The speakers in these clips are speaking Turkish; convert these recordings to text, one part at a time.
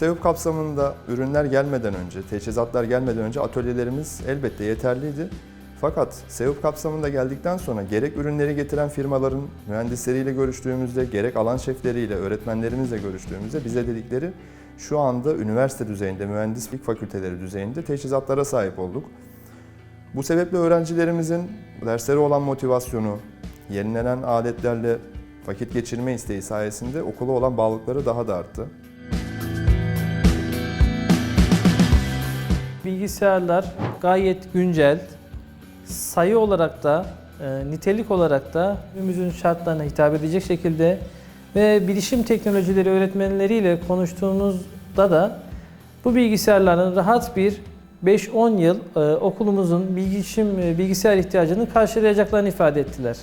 SEOP kapsamında ürünler gelmeden önce, teçhizatlar gelmeden önce atölyelerimiz elbette yeterliydi. Fakat SEOP kapsamında geldikten sonra gerek ürünleri getiren firmaların mühendisleriyle görüştüğümüzde, gerek alan şefleriyle, öğretmenlerimizle görüştüğümüzde bize dedikleri şu anda üniversite düzeyinde, mühendislik fakülteleri düzeyinde teçhizatlara sahip olduk. Bu sebeple öğrencilerimizin derslere olan motivasyonu, yenilenen aletlerle vakit geçirme isteği sayesinde okula olan bağlılıkları daha da arttı. Bilgisayarlar gayet güncel, sayı olarak da, e, nitelik olarak da günümüzün şartlarına hitap edecek şekilde ve bilişim teknolojileri öğretmenleriyle konuştuğumuzda da bu bilgisayarların rahat bir 5-10 yıl e, okulumuzun bilişim e, bilgisayar ihtiyacını karşılayacaklarını ifade ettiler.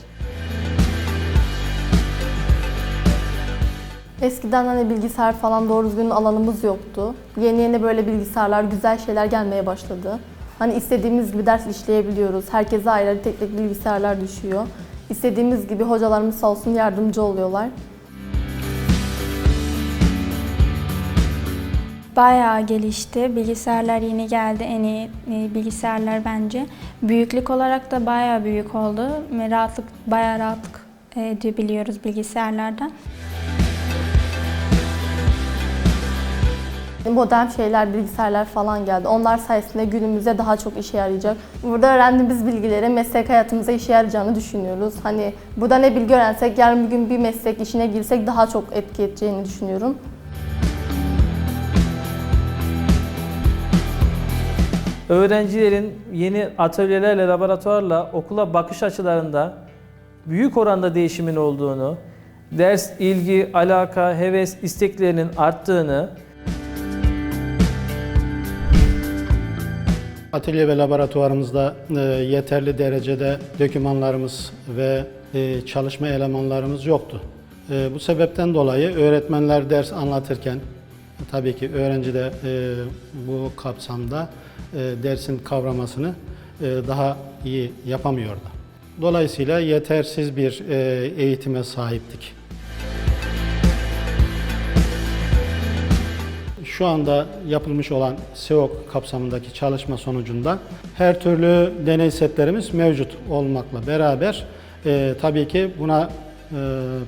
Eskiden hani bilgisayar falan doğru düzgün alanımız yoktu. Yeni yeni böyle bilgisayarlar, güzel şeyler gelmeye başladı. Hani istediğimiz gibi ders işleyebiliyoruz. Herkese ayrı tek tek bilgisayarlar düşüyor. İstediğimiz gibi hocalarımız sağ olsun yardımcı oluyorlar. Bayağı gelişti. Bilgisayarlar yeni geldi. En iyi e, bilgisayarlar bence. Büyüklük olarak da bayağı büyük oldu. Rahatlık, bayağı rahatlık edebiliyoruz bilgisayarlarda. Modern şeyler, bilgisayarlar falan geldi. Onlar sayesinde günümüzde daha çok işe yarayacak. Burada öğrendiğimiz bilgileri meslek hayatımıza işe yarayacağını düşünüyoruz. Hani burada ne bilgi öğrensek yarın bir gün bir meslek işine girsek daha çok etki edeceğini düşünüyorum. Öğrencilerin yeni atölyelerle, laboratuvarla okula bakış açılarında büyük oranda değişimin olduğunu, ders, ilgi, alaka, heves, isteklerinin arttığını, Atölye ve laboratuvarımızda e, yeterli derecede dokümanlarımız ve e, çalışma elemanlarımız yoktu. E, bu sebepten dolayı öğretmenler ders anlatırken tabii ki öğrenci de e, bu kapsamda e, dersin kavramasını e, daha iyi yapamıyordu. Dolayısıyla yetersiz bir e, eğitime sahiptik. Şu anda yapılmış olan SEOK kapsamındaki çalışma sonucunda her türlü deney setlerimiz mevcut olmakla beraber e, tabii ki buna e,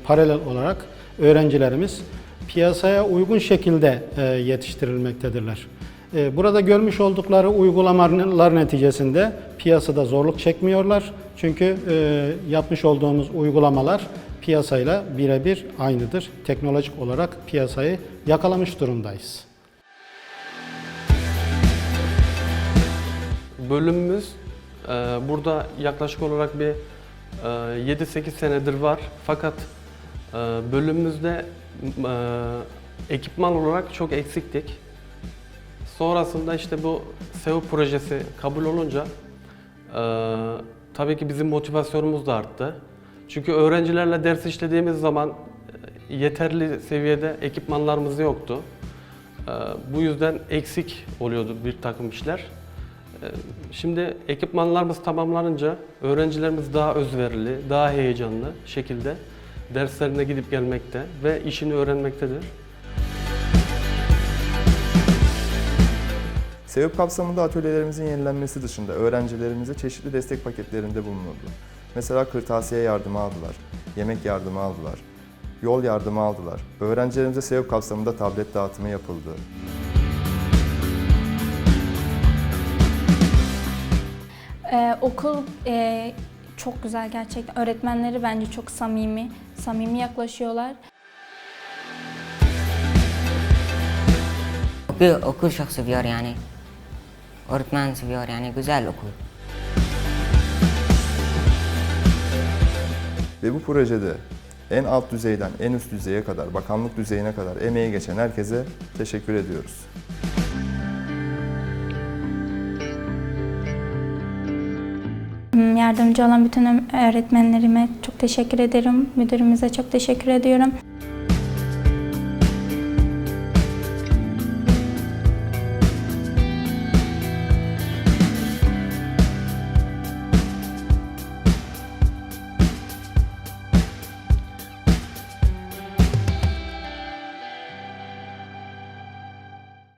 paralel olarak öğrencilerimiz piyasaya uygun şekilde e, yetiştirilmektedirler. E, burada görmüş oldukları uygulamalar neticesinde piyasada zorluk çekmiyorlar. Çünkü e, yapmış olduğumuz uygulamalar piyasayla birebir aynıdır. Teknolojik olarak piyasayı yakalamış durumdayız. Bölümümüz e, burada yaklaşık olarak bir e, 7-8 senedir var. Fakat e, bölümümüzde e, ekipman olarak çok eksiktik. Sonrasında işte bu SEO projesi kabul olunca e, tabii ki bizim motivasyonumuz da arttı. Çünkü öğrencilerle ders işlediğimiz zaman e, yeterli seviyede ekipmanlarımız yoktu. E, bu yüzden eksik oluyordu bir takım işler. Şimdi ekipmanlarımız tamamlanınca öğrencilerimiz daha özverili, daha heyecanlı şekilde derslerine gidip gelmekte ve işini öğrenmektedir. SEOP kapsamında atölyelerimizin yenilenmesi dışında öğrencilerimize çeşitli destek paketlerinde bulunuldu. Mesela kırtasiye yardımı aldılar, yemek yardımı aldılar, yol yardımı aldılar. Öğrencilerimize SEOP kapsamında tablet dağıtımı yapıldı. Ee, okul e, çok güzel gerçekten. Öğretmenleri bence çok samimi, samimi yaklaşıyorlar. okul, okul çok seviyor yani. Öğretmen seviyor yani güzel okul. Ve bu projede en alt düzeyden en üst düzeye kadar, bakanlık düzeyine kadar emeği geçen herkese teşekkür ediyoruz. Yardımcı olan bütün öğretmenlerime çok teşekkür ederim. Müdürümüze çok teşekkür ediyorum.